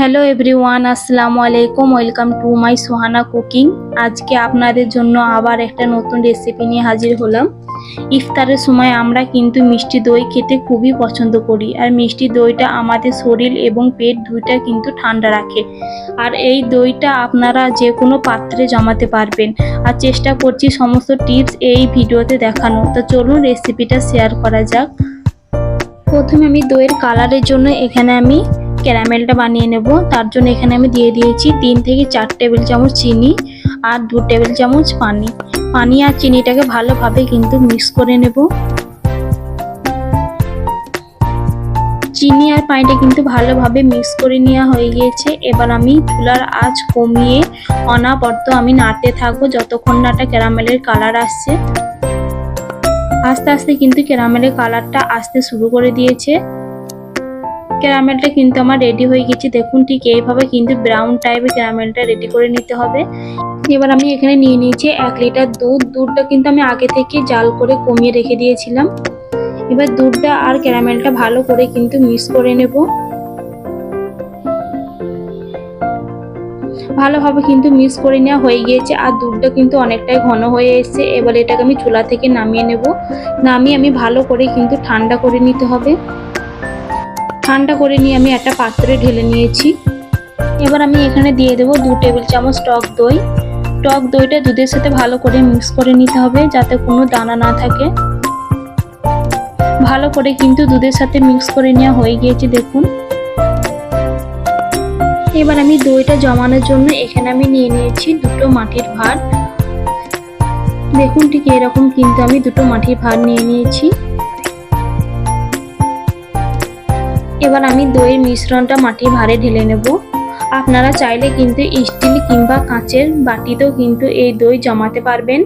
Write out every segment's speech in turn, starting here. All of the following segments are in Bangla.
হ্যালো এভরিওয়ান, আসসালামু আলাইকুম। Welcome to my Sohana cooking. আজকে আপনাদের জন্য আবার একটা নতুন রেসিপি নিয়ে হাজির হলাম। ইফতারের সময় আমরা কিন্তু মিষ্টি দই খেতে খুবই পছন্দ করি আর মিষ্টি দইটা আমাদের শরীর এবং পেট দুইটা কিন্তু ঠান্ডা রাখে। আর এই দইটা আপনারা যে কোনো পাত্রে জমাতে পারবেন। আর চেষ্টা করছি সমস্ত টিপস এই ভিডিওতে দেখানো তো চলুন রেসিপিটা শেয়ার করা যাক। প্রথমে আমি দইয়ের কালারের জন্য এখানে আমি ক্যারামেলটা বানিয়ে নেব। তার জন্য এখানে আমি দিয়ে দিয়েছি তিন থেকে চার টেবিল চামচ চিনি আর দু টেবিল চামচ পানি। পানি আর চিনিটাকে ভালোভাবে কিন্তু মিক্স করে নেব। চিনি আর পানিটা কিন্তু ভালোভাবে মিক্স করে নেওয়া হয়ে গিয়েছে। এবার আমি চুলার আঁচ কমিয়ে অনাবর্ত আমি নাড়তে থাকব যতক্ষণ না একটা ক্যারামেলের কালার আসছে। আস্তে আস্তে কিন্তু ক্যারামেলের কালারটা আসতে শুরু করে দিয়েছে। ক্যারামেলটা কিন্তু আমার রেডি হয়ে গেছে। দেখুন ঠিক এইভাবে কিন্তু ব্রাউন টাইপের ক্যারামেলটা রেডি করে নিতে হবে। এবার আমি এখানে নিয়ে নিয়েছি এক লিটার দুধ। দুধটা কিন্তু আমি আগে থেকে জাল করে কমিয়ে রেখে দিয়েছিলাম। এবার দুধটা আর ক্যারামেলটা ভালো করে কিন্তু মিক্স করে নেব। ভালোভাবে কিন্তু মিক্স করে নেওয়া হয়ে গিয়েছে আর দুধটা কিন্তু অনেকটাই ঘন হয়ে এসেছে। এবার এটাকে আমি চুলা থেকে নামিয়ে নেব। নামিয়ে আমি ভালো করে কিন্তু ঠান্ডা করে নিতে হবে। ঠান্ডা করে নিয়ে আমি একটা পাত্রে ঢেলে নিয়েছি। এবার আমি এখানে দিয়ে দেবো দু টেবিল চামচ টক দই। টক দইটা দুধের সাথে ভালো করে মিক্স করে নিতে হবে যাতে কোনো দানা না থাকে। ভালো করে কিন্তু দুধের সাথে মিক্স করে নেওয়া হয়ে গিয়েছে, দেখুন। এবার আমি দইটা জমানোর জন্য এখানে আমি নিয়ে নিয়েছি দুটো মাটির ভাত দেখুন ঠিক এরকম কিন্তু আমি দুটো মাটির ভাত নিয়ে নিয়েছি। এবার আমি দইয়ের মিশ্রণটা মাটির ভারে ঢেলে নেব। আপনারা চাইলে কিন্তু স্টিল কিংবা কাঁচের বাটিতেও কিন্তু এই দই জমাতে পারবেন।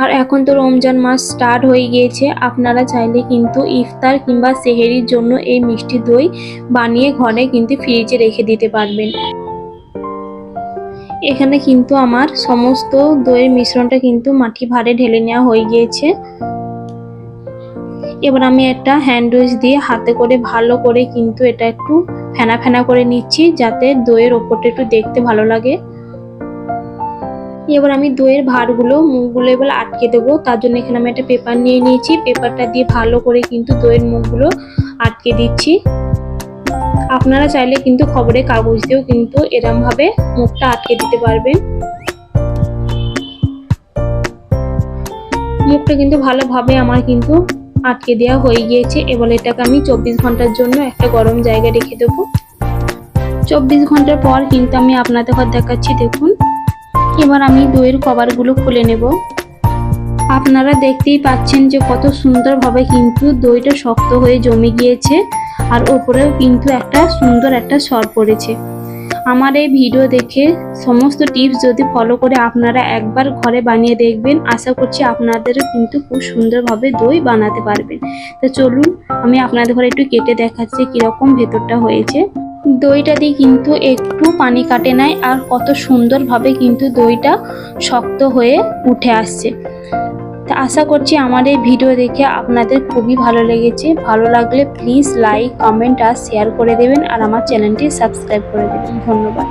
আর এখন তো রমজান মাস স্টার্ট হয়ে গিয়েছে, আপনারা চাইলে কিন্তু ইফতার কিংবা সেহেরির জন্য এই মিষ্টি দই বানিয়ে ঘরে কিন্তু ফ্রিজে রেখে দিতে পারবেন। এখানে কিন্তু আমার সমস্ত দইয়ের মিশ্রণটা কিন্তু মাটি ভারে ঢেলে নেওয়া হয়ে গিয়েছে। এবার আমি একটা হ্যান্ড উইচ দিয়ে হাতে করে ভালো করে কিন্তু এটা একটু ফেনা ফেনা করে নিচ্ছি যাতে দইয়ের ওপরটা একটু দেখতে ভালো লাগে। এবার আমি দইয়ের ভাঁড়গুলো মুখগুলো এবার আটকে দেবো। তার জন্য এখানে আমি একটা পেপার নিয়ে নিয়েছি। পেপারটা দিয়ে ভালো করে কিন্তু দইয়ের মুখগুলো আটকে দিচ্ছি। আপনারা চাইলে কিন্তু খবরের কাগজ দিয়েও কিন্তু এরমভাবে মুখটা আটকে দিতে পারবেন। মুখটা কিন্তু ভালোভাবে আমার কিন্তু আটকে দেওয়া হয়ে গিয়েছে। এবার এটাকে আমি চব্বিশ ঘণ্টার জন্য একটা গরম জায়গায় রেখে দেবো। চব্বিশ ঘণ্টার পর কিন্তু আমি আপনাদের ঘর দেখাচ্ছি, দেখুন। এবার আমি দইয়ের কভারগুলো খুলে নেব। আপনারা দেখতেই পাচ্ছেন যে কত সুন্দরভাবে কিন্তু দইটা শক্ত হয়ে জমে গিয়েছে, আর ওপরেও কিন্তু একটা সুন্দর একটা সর পড়েছে। আমার এই ভিডিও দেখে সমস্ত টিপস যদি ফলো করে আপনারা একবার ঘরে বানিয়ে দেখবেন, আশা করছি আপনাদেরও কিন্তু খুব সুন্দরভাবে দই বানাতে পারবেন। তো চলুন, আমি আপনাদের ঘরে একটু কেটে দেখাচ্ছি কীরকম ভেতরটা হয়েছে। দইটা দিয়ে কিন্তু একটু পানি কাটে নাই আর কত সুন্দরভাবে কিন্তু দইটা শক্ত হয়ে উঠে আসছে। তা আশা করছি আমার এই ভিডিও দেখে আপনাদের খুবই ভালো লেগেছে। ভালো লাগলে প্লিজ লাইক কমেন্ট আর শেয়ার করে দেবেন আর আমার চ্যানেলটি সাবস্ক্রাইব করে দেবেন। ধন্যবাদ।